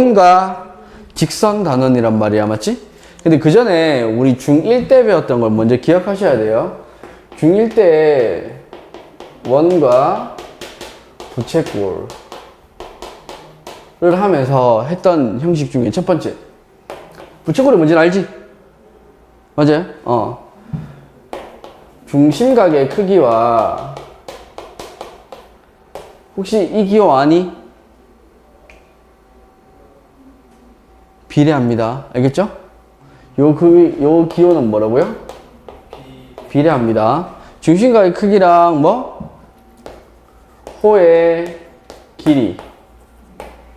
원과 직선 단원이란 말이야, 맞지? 근데 그 전에 우리 중1 때 배웠던 걸 먼저 기억하셔야 돼요. 중1 때 원과 부채꼴을 하면서 했던 형식 중에 첫 번째. 부채꼴이 뭔지 알지? 맞아요? 어. 중심각의 크기와 혹시 이 기호 아니? 비례합니다. 알겠죠? 요, 그, 요 기호는 뭐라고요? 비례합니다. 중심각의 크기랑 뭐? 호의 길이.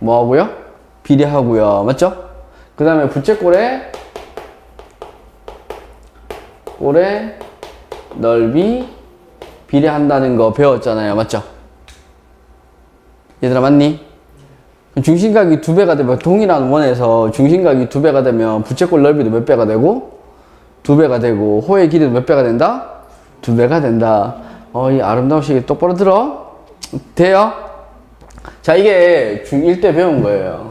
뭐 하고요? 비례하고요. 맞죠? 그 다음에 부채꼴의 꼴의 넓이 비례한다는 거 배웠잖아요. 맞죠? 얘들아 맞니? 중심각이 두 배가 되면 동일한 원에서 중심각이 두 배가 되면 부채꼴 넓이도 몇 배가 되고 두 배가 되고 호의 길이도 몇 배가 된다? 두 배가 된다. 어, 이 아름다운 시기 똑바로 들어? 돼요? 자, 이게 중1 때 배운 거예요.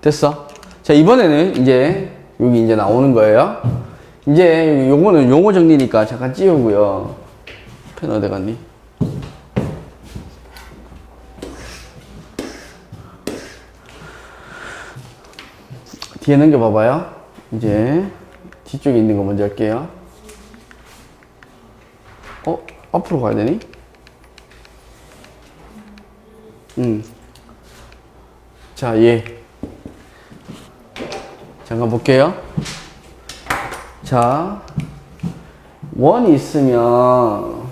됐어? 자, 이번에는 이제 여기 이제 나오는 거예요. 이제 요거는 용어 정리니까 잠깐 찌우고요. 펜 어디 갔니? 뒤에 넘겨봐봐요. 이제 뒤쪽에 있는 거 먼저 할게요. 어? 앞으로 가야 되니? 음. 자, 얘. 잠깐 볼게요. 자, 원이 있으면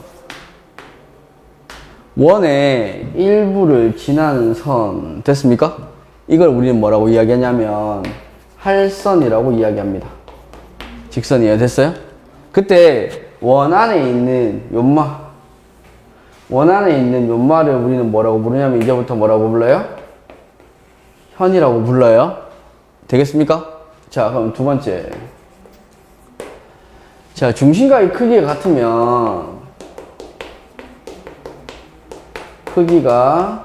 원의 일부를 지나는 선 됐습니까? 이걸 우리는 뭐라고 이야기하냐면 할선이라고 이야기합니다. 직선이에요. 됐어요? 그때 원 안에 있는 연마 원 안에 있는 연마를 우리는 뭐라고 부르냐면 이제부터 뭐라고 불러요? 현이라고 불러요. 되겠습니까? 자, 그럼 두 번째. 자, 중심각의 크기가 같으면 크기가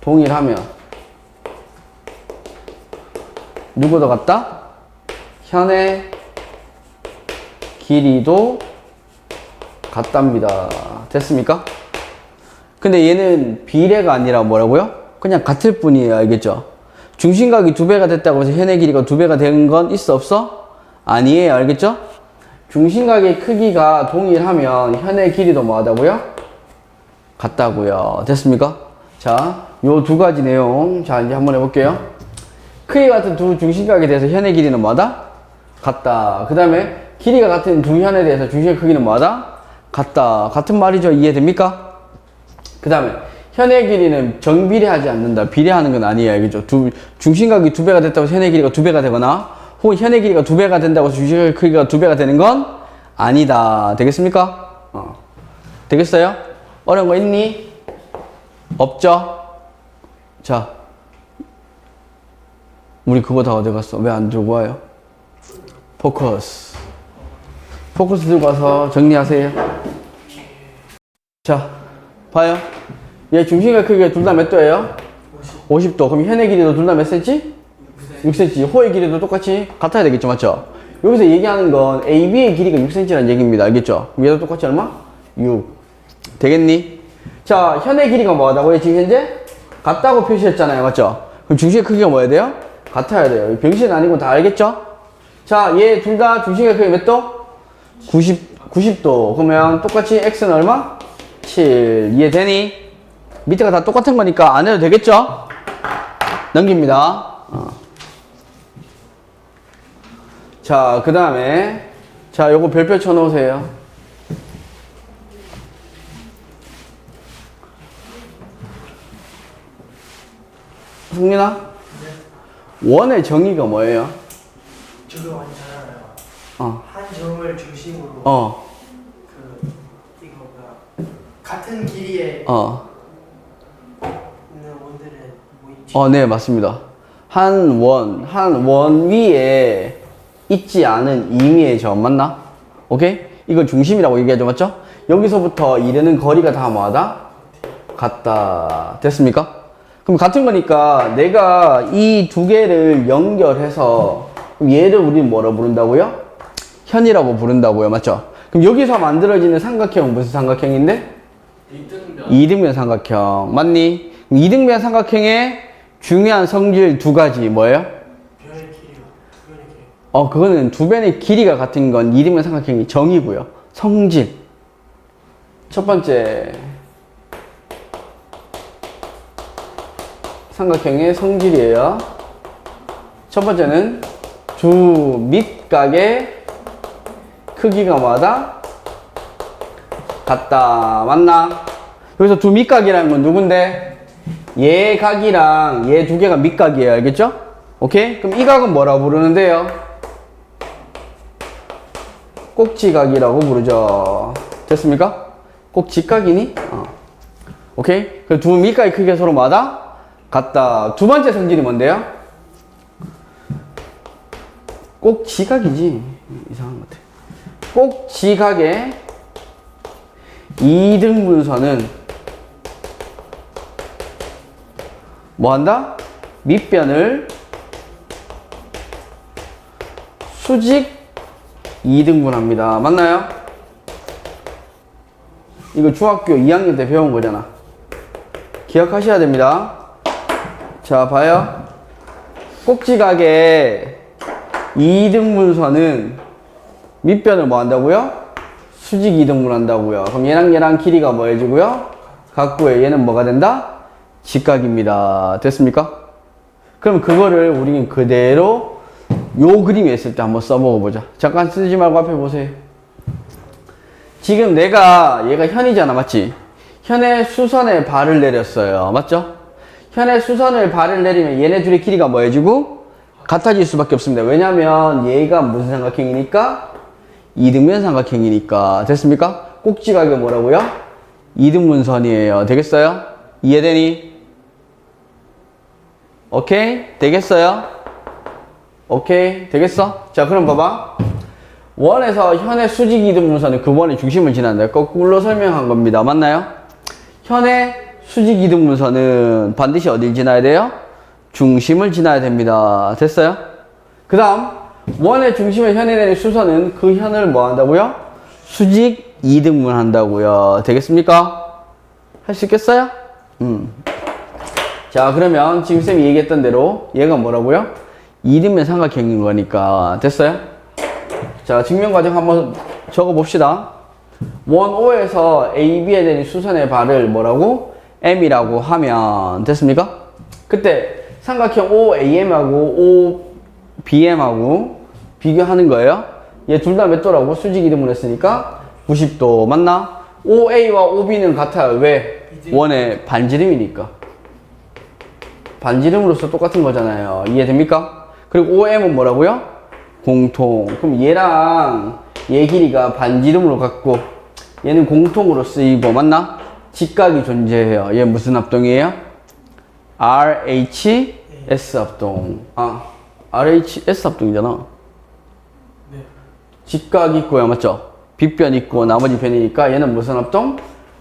동일하면 누구도 같다? 현의 길이도 같답니다. 됐습니까? 근데 얘는 비례가 아니라 뭐라고요? 그냥 같을 뿐이에요. 알겠죠? 중심각이 두 배가 됐다고 해서 현의 길이가 두 배가 된 건 있어 없어? 아니에요. 알겠죠? 중심각의 크기가 동일하면 현의 길이도 뭐하다고요? 같다고요. 됐습니까? 자, 요 두 가지 내용. 자, 이제 한번 해볼게요. 크기 같은 두 중심각에 대해서 현의 길이는 뭐다? 같다. 그 다음에 길이가 같은 두 현에 대해서 중심의 크기는 뭐다? 같다. 같은 말이죠. 이해됩니까? 그 다음에 현의 길이는 정비례하지 않는다. 비례하는 건 아니에요. 알겠죠? 두, 중심각이 두 배가 됐다고 현의 길이가 두 배가 되거나 혹은 현의 길이가 두 배가 된다고 중심의 크기가 두 배가 되는 건 아니다. 되겠습니까? 어. 되겠어요? 어려운 거 있니? 없죠? 자, 우리 그거 다 어디 갔어? 왜 안 들고 와요? 포커스. 포커스 들고 와서 정리하세요. 자, 봐요. 얘 중심각 크기가 둘 다 몇 도예요? 50. 도 그럼 현의 길이도 둘 다 몇 cm? 6cm. 호의 길이도 똑같이 같아야 되겠죠, 맞죠? 여기서 얘기하는 건 AB의 길이가 6cm라는 얘기입니다. 알겠죠? 그럼 얘도 똑같이 얼마? 6. 되겠니? 자, 현의 길이가 뭐하다고요? 지금 현재? 같다고 표시했잖아요. 맞죠? 그럼 중심의 크기가 뭐야 돼요? 같아야 돼요. 병신 아니고 다 알겠죠? 자, 얘 둘 다 중심의 크기 몇 도? 90, 90도. 그러면 똑같이 x는 얼마? 7. 이해되니? 밑에가 다 똑같은 거니까 안 해도 되겠죠? 넘깁니다. 어. 자, 그 다음에, 자, 요거 별표 쳐 놓으세요. 승민아? 원의 정의가 뭐예요? 저도 많이 잘 알아요. 어, 한 점을 중심으로 어, 그 이거 뭐야 같은 길이에 어. 있는 원들은 뭐 있지? 어, 네, 맞습니다. 한 원, 한 원 위에 있지 않은 임의의 점, 맞나? 오케이? 이걸 중심이라고 얘기하죠, 맞죠? 여기서부터 이르는 거리가 다 뭐하다? 같다. 됐습니까? 그럼 같은 거니까 내가 이 두 개를 연결해서 얘를 우리는 뭐라 부른다고요? 현이라고 부른다고요. 맞죠? 그럼 여기서 만들어지는 삼각형은 무슨 삼각형인데? 이등변 이등변 삼각형. 맞니? 이등변 삼각형의 중요한 성질 두 가지 뭐예요? 변의 길이가 변의 길이. 어, 그거는 두 변의 길이가 같은 건 이등변 삼각형이 정이고요. 성질. 첫 번째. 삼각형의 성질이에요. 첫 번째는 두 밑각의 크기가 뭐하다? 같다. 맞나? 여기서 두 밑각이라는 건 누군데? 얘 각이랑 얘 두 개가 밑각이에요. 알겠죠? 오케이? 그럼 이 각은 뭐라고 부르는데요? 꼭지각이라고 부르죠. 됐습니까? 꼭지각이니? 어. 오케이? 그 두 밑각의 크기가 서로 뭐하다? 같다. 두 번째 성질이 뭔데요? 꼭 지각이지. 이상한 것 같아. 꼭 지각의 이등분선은 뭐 한다? 밑변을 수직 2등분 합니다. 맞나요? 이거 중학교 2학년 때 배운 거잖아. 기억하셔야 됩니다. 자, 봐요. 꼭지각의 2등분선은 밑변을 뭐 한다고요? 수직 2등분 한다고요. 그럼 얘랑 얘랑 길이가 뭐 해주고요? 같고요. 얘는 뭐가 된다? 직각입니다. 됐습니까? 그럼 그거를 우리는 그대로 요 그림에 있을 때 한번 써먹어 보자. 잠깐 쓰지 말고 앞에 보세요. 지금 내가 얘가 현이잖아, 맞지? 현의 수선에 발을 내렸어요. 맞죠? 현의 수선을 발을 내리면 얘네 둘의 길이가 뭐 해지고 같아질 수밖에 없습니다. 왜냐면 얘가 무슨 삼각형이니까? 이등변 삼각형이니까. 됐습니까? 꼭지각이 뭐라고요? 이등분선이에요. 되겠어요? 이해되니? 오케이? 되겠어요? 오케이? 되겠어? 자, 그럼 봐봐. 원에서 현의 수직 이등분선은 그 원의 중심을 지난다. 거꾸로 설명한 겁니다. 맞나요? 현의 수직 이등분선은 반드시 어딜 지나야 돼요? 중심을 지나야 됩니다. 됐어요? 그 다음, 원의 중심을 현에 내는 수선은 그 현을 뭐 한다고요? 수직 이등분 한다고요. 되겠습니까? 할 수 있겠어요? 음. 자, 그러면 지금 쌤이 얘기했던 대로 얘가 뭐라고요? 이등변 삼각형인 거니까. 됐어요? 자, 증명 과정 한번 적어 봅시다. 원 O에서 AB에 대는 수선의 발을 뭐라고? M이라고 하면 됐습니까? 그때 삼각형 OAM하고 OBM하고 비교하는 거예요. 얘 둘 다 몇 도라고? 수직 이등분 했으니까 90도. 맞나? OA와 OB는 같아요. 왜? 원의 반지름이니까. 반지름으로서 똑같은 거잖아요. 이해됩니까? 그리고 OM은 뭐라고요? 공통. 그럼 얘랑 얘 길이가 반지름으로 같고 얘는 공통으로 쓰이고 맞나? 직각이 존재해요. 얘 무슨 합동이에요? RHS 합동. 아, RHS 합동이잖아. 네. 직각 있고요. 맞죠? 빗변 있고 나머지 변이니까 얘는 무슨 합동?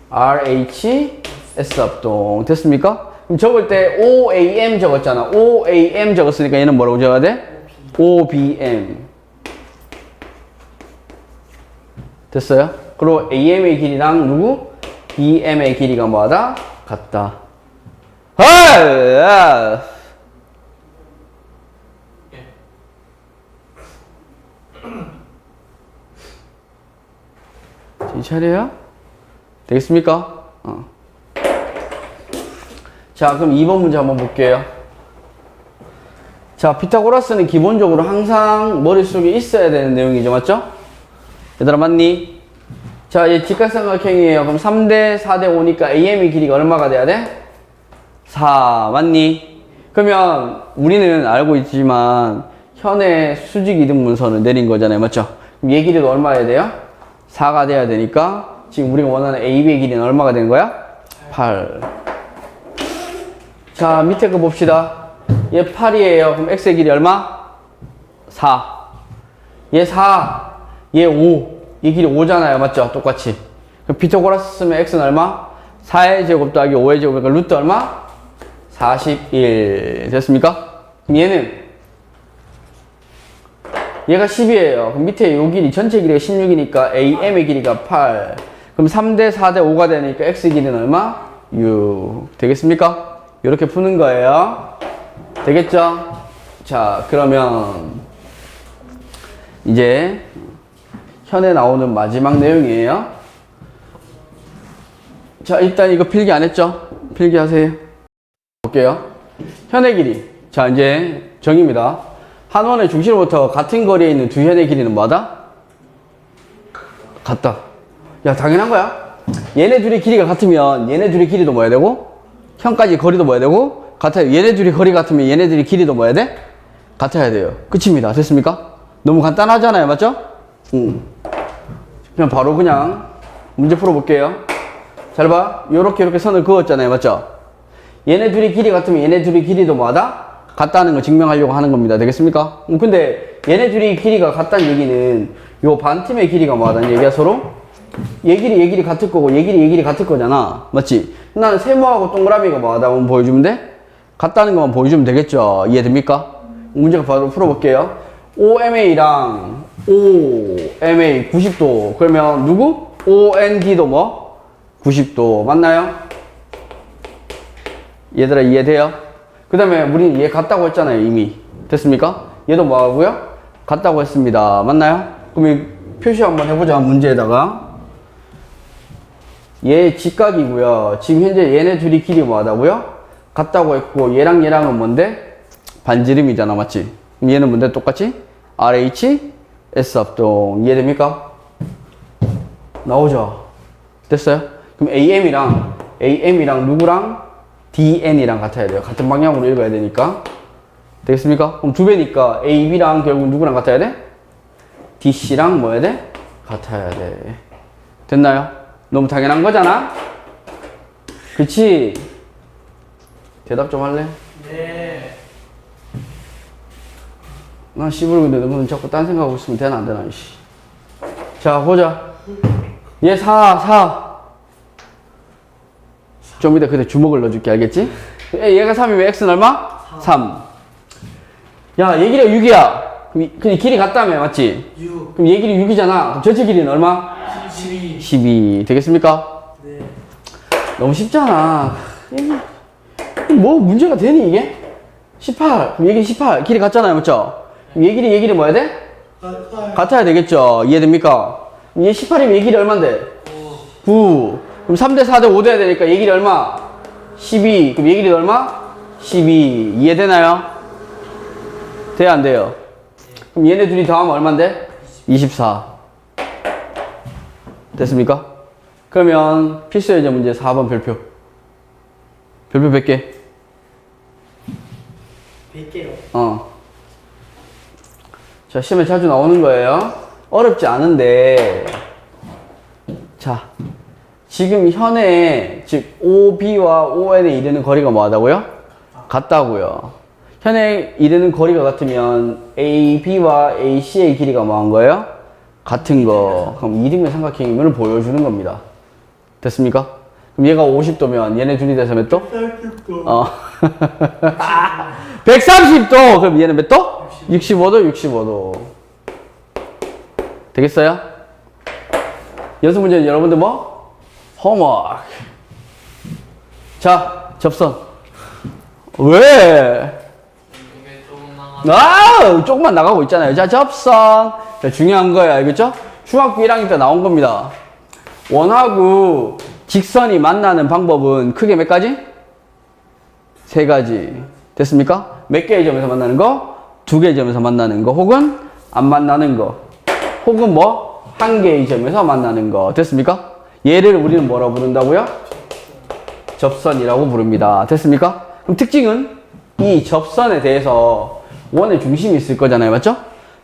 RHS 합동. 됐습니까? 그럼 적을 때 OAM 적었잖아. OAM 적었으니까 얘는 뭐라고 적어야 돼? OBM. 됐어요? 그리고 AM의 길이랑 누구? BM의 길이가 뭐하다? 같다. 아! 제 차례야? 되겠습니까? 어. 자, 그럼 2번 문제 한번 볼게요. 자, 피타고라스는 기본적으로 항상 머릿속에 있어야 되는 내용이죠. 맞죠? 얘들아, 맞니? 자, 얘 직각삼각형이에요. 그럼 3대 4대 5니까 AM의 길이가 얼마가 돼야 돼? 4. 맞니? 그러면 우리는 알고 있지만 현의 수직 이등분선을 내린 거잖아요. 맞죠? 그럼 얘 길이도 얼마야 돼요? 4가 돼야 되니까 지금 우리가 원하는 AB의 길이는 얼마가 되는 거야? 8. 자, 밑에 거 봅시다. 얘 8이에요. 그럼 x의 길이 얼마? 4. 얘 4. 얘 5. 얘 길이 5잖아요. 맞죠? 똑같이. 그럼 피타고라스 쓰면 x는 얼마? 4의 제곱 더하기 5의 제곱이니까 루트 얼마? 41 됐습니까? 그럼 얘는 얘가 10이에요. 그럼 밑에 요 길이 전체 길이가 16이니까 AM의 길이가 8. 그럼 3대 4대 5가 되니까 X 길이는 얼마? 6. 되겠습니까? 이렇게 푸는 거예요. 되겠죠? 자, 그러면 이제 현에 나오는 마지막 내용이에요. 자, 일단 이거 필기 안 했죠? 필기 하세요. 볼게요. 현의 길이. 자, 이제 정의입니다. 한 원의 중심으로부터 같은 거리에 있는 두 현의 길이는 뭐다? 같다. 야, 당연한 거야. 얘네 둘이 길이가 같으면 얘네 둘이 길이도 뭐야 되고? 현까지 거리도 뭐야 되고? 같아요. 얘네 둘이 거리 같으면 얘네들이 길이도 뭐야 돼? 같아야 돼요. 끝입니다. 됐습니까? 너무 간단하잖아요. 맞죠? 응. 그냥 바로 그냥 문제 풀어볼게요. 잘 봐. 요렇게 이렇게 선을 그었잖아요. 맞죠? 얘네 둘이 길이 같으면 얘네 둘이 길이도 뭐하다? 같다는 걸 증명하려고 하는 겁니다. 되겠습니까? 음, 근데 얘네 둘이 길이가 같다는 얘기는 요 반팀의 길이가 뭐하다는 얘기야 서로? 얘 길이 얘 길이 같을 거고 얘 길이 얘 길이 같을 거잖아. 맞지? 나는 세모하고 동그라미가 뭐하다 면 보여주면 돼? 같다는 것만 보여주면 되겠죠. 이해됩니까? 문제가 바로 풀어볼게요. OMA랑 OMA 90도. 그러면 누구? OND도 뭐? 90도. 맞나요? 얘들아 이해돼요? 그 다음에 우리는 얘 같다고 했잖아요 이미 됐습니까? 얘도 뭐하고요? 같다고 했습니다 맞나요? 그럼 이 표시 한번 해보자 문제에다가 얘 직각이고요 지금 현재 얘네 둘이 길이 뭐하다고요? 같다고 했고 얘랑 얘랑은 뭔데? 반지름이잖아 맞지? 얘는 뭔데 똑같이? RH S 합동 이해됩니까? 나오죠? 됐어요? 그럼 AM이랑 AM이랑 누구랑 DN이랑 같아야 돼요. 같은 방향으로 읽어야 되니까. 되겠습니까? 그럼 두 배니까 AB랑 결국 누구랑 같아야 돼? DC랑 뭐 해야 돼? 같아야 돼. 됐나요? 너무 당연한 거잖아? 그치? 대답 좀 할래? 네. 나 씨부르는데 너는 자꾸 딴 생각하고 있으면 되나 안 되나, 이씨. 자, 보자. 얘 4, 4. 좀 이따 그때 주먹을 넣어줄게, 알겠지? 얘- 얘가 3이면 x는 얼마? 3. 야, 얘 길이가 6이야. 그럼, 이- 길이 같다며, 맞지? 6. 그럼 얘 길이 6이잖아. 그럼 전체 길이는 얼마? 12. 12. 되겠습니까? 네. 너무 쉽잖아. 뭐 문제가 되니, 이게? 18. 그럼 얘 길이 18. 길이 같잖아요, 맞죠? 그럼 얘 길이, 얘 길이 뭐야 돼? 같아야 되겠죠. 이해됩니까? 얘 18이면 얘 길이 얼만데? 9. 그럼 3대 4대 5 돼야 되니까 얘 길이 얼마? 12. 그럼 얘 길이 얼마? 12. 이해되나요? 돼야 안 돼요? 그럼 얘네 둘이 더하면 얼만데? 24. 됐습니까? 그러면 필수 예제 문제 4번 별표. 별표 100개. 100개요. 어. 자, 시험에 자주 나오는 거예요. 어렵지 않은데, 자, 지금 현에, 즉, OB와 ON에 이르는 거리가 뭐 하다고요? 같다고요. 현에 이르는 거리가 같으면 AB와 AC의 길이가 뭐 한 거예요? 같은 거. 그럼 이등변 삼각형임을 보여주는 겁니다. 됐습니까? 그럼 얘가 50도면 얘네 둘이 돼서 몇 도? 어. 130도! 그럼 얘는 몇 도? 65도, 65도. 되겠어요? 연습 문제는 여러분들 뭐? 홈워크. 자, 접선. 왜? 아, 조금만 나가고 있잖아요. 자, 접선. 자, 중요한 거예요. 알겠죠? 중학교 1학년 때 나온 겁니다. 원하고 직선이 만나는 방법은 크게 몇 가지? 세 가지. 됐습니까? 몇 개의 점에서 만나는 거? 두 개의 점에서 만나는 거. 혹은 안 만나는 거. 혹은 뭐? 한 개의 점에서 만나는 거. 됐습니까? 얘를 우리는 뭐라고 부른다고요? 접선이라고 부릅니다. 됐습니까? 그럼 특징은 이 접선에 대해서 원의 중심이 있을 거잖아요. 맞죠?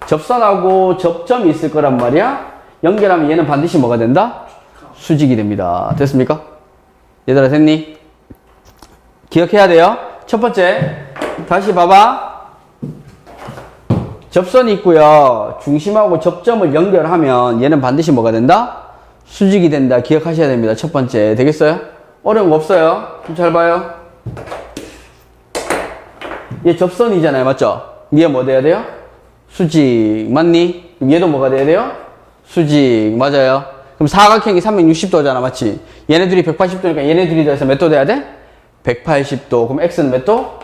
접선하고 접점이 있을 거란 말이야. 연결하면 얘는 반드시 뭐가 된다? 수직이 됩니다. 됐습니까? 얘들아 됐니? 기억해야 돼요. 첫 번째, 다시 봐봐. 접선이 있고요. 중심하고 접점을 연결하면 얘는 반드시 뭐가 된다? 수직이 된다. 기억하셔야 됩니다. 첫 번째. 되겠어요? 어려운 거 없어요. 좀 잘 봐요. 얘 접선이잖아요. 맞죠? 얘 뭐 돼야 돼요? 수직. 맞니? 그럼 얘도 뭐가 돼야 돼요? 수직. 맞아요. 그럼 사각형이 360도잖아. 맞지? 얘네 둘이 180도니까 얘네 둘이 돼서 몇 도 돼야 돼? 180도. 그럼 x는 몇 도?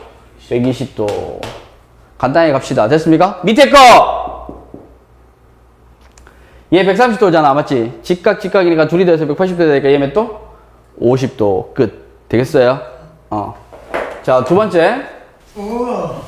120도. 간단히 갑시다. 됐습니까? 밑에 거! 얘 130도잖아. 맞지? 직각, 직각이니까 둘이 돼서 180도 되니까 얘 몇 도? 50도. 끝. 되겠어요? 어. 자, 두 번째. 우와.